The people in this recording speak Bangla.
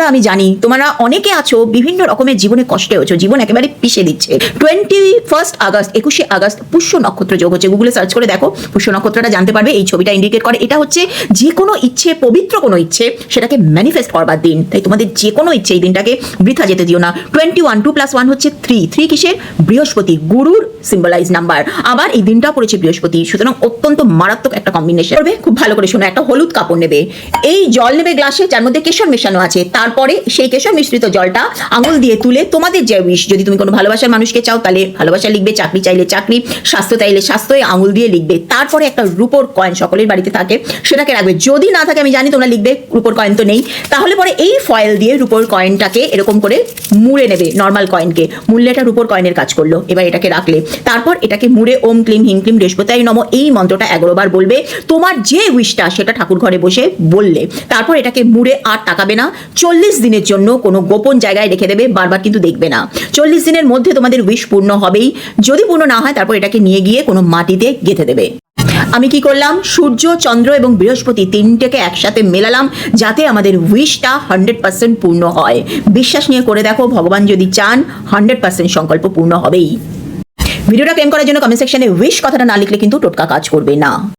বন্ধুরা আমি জানি, তোমরা অনেকে আছো, বিভিন্ন রকমের জীবনে কষ্টে হচ্ছে জীবন একেবারে পিষে দিচ্ছে। টোয়েন্টি ফার্স্ট আগস্ট, একুশে আগস্ট, পুষ্য নক্ষত্র যোগ হচ্ছে। গুগলে সার্চ করে দেখো, পুষ্য নক্ষত্রটা জানতে পারবে, এই ছবিটা ইন্ডিকেট করে। এটা হচ্ছে যে কোনো ইচ্ছে, পবিত্র কোনো ইচ্ছে, সেটাকে ম্যানিফেস্ট করবার দিন। তাই তোমাদের যে কোনো ইচ্ছে এই দিনটাকে বৃথা যেতে দিও না। Twenty one two plus one হচ্ছে থ্রি থ্রি কিসের? বৃহস্পতি, গুরুর সিম্বলাইজ নাম্বার আবার এই দিনটা পড়েছে বৃহস্পতি, সুতরাং অত্যন্ত মারাত্মক একটা কম্বিনেশন করবে, খুব ভালো করে শোনো, একটা হলুদ কাপড় নেবে। এই জল নেবে গ্লাসে, যার মধ্যে কেশর মেশানো আছে তারপরে সেই কেশর মিশ্রিত জলটা আঙুল দিয়ে তুলে তোমাদের যে উইশ যদি তুমি কোনো ভালোবাসার মানুষকে চাও, তাহলে ভালোবাসা লিখবে, চাকরি চাইলে চাকরি, স্বাস্থ্য চাইলে স্বাস্থ্য এই আঙুল দিয়ে লিখবে। তারপরে একটা রূপোর কয়েন সকলের বাড়িতে থাকে, সেটাকে রাখবে। যদি না থাকে, আমি জানি তোমরা লিখবে, রূপোর কয়েন তো নেই। তাহলে পরে এই ফয়েল দিয়ে রূপোর কয়েনটাকে এরকম করে মুড়ে নেবে নর্মাল কয়েনকে মুড়লে এটা রূপোর কয়েনের কাজ করল, এবার এটাকে রাখলে। তারপর এটাকে মুড়ে, ওম ক্লিম হিং ক্লিম বৃহস্পতাই নম, এই মন্ত্রটা এগারো বার বলবে। তোমার যে উইশটা সেটা ঠাকুর ঘরে বসে বললে। তারপর এটাকে মুড়ে আর তাকাবে না। চল্লিশ দিনের জন্য কোনো গোপন জায়গায় রেখে দেবে, বারবার কিন্তু দেখবে না। চল্লিশ দিনের মধ্যে তোমাদের উইশ পূর্ণ হবেই। যদি পূর্ণ না হয়, তারপর এটাকে নিয়ে গিয়ে কোনো মাটিতে গেঁথে দেবে। আমি কি করলাম? সূর্য, চন্দ্র এবং বৃহস্পতি তিনটেকে একসাথে মেলালাম, যাতে আমাদের উইশটা হান্ড্রেড পার্সেন্ট পূর্ণ হয়। বিশ্বাস নিয়ে করে দেখো, ভগবান যদি চান হান্ড্রেড পার্সেন্ট সংকল্প পূর্ণ হবেই। ভিডিওটা ক্লেম করার জন্য কমেন্ট সেকশনে উইশ কথাটা না লিখলে কিন্তু টোটকা কাজ করবে না।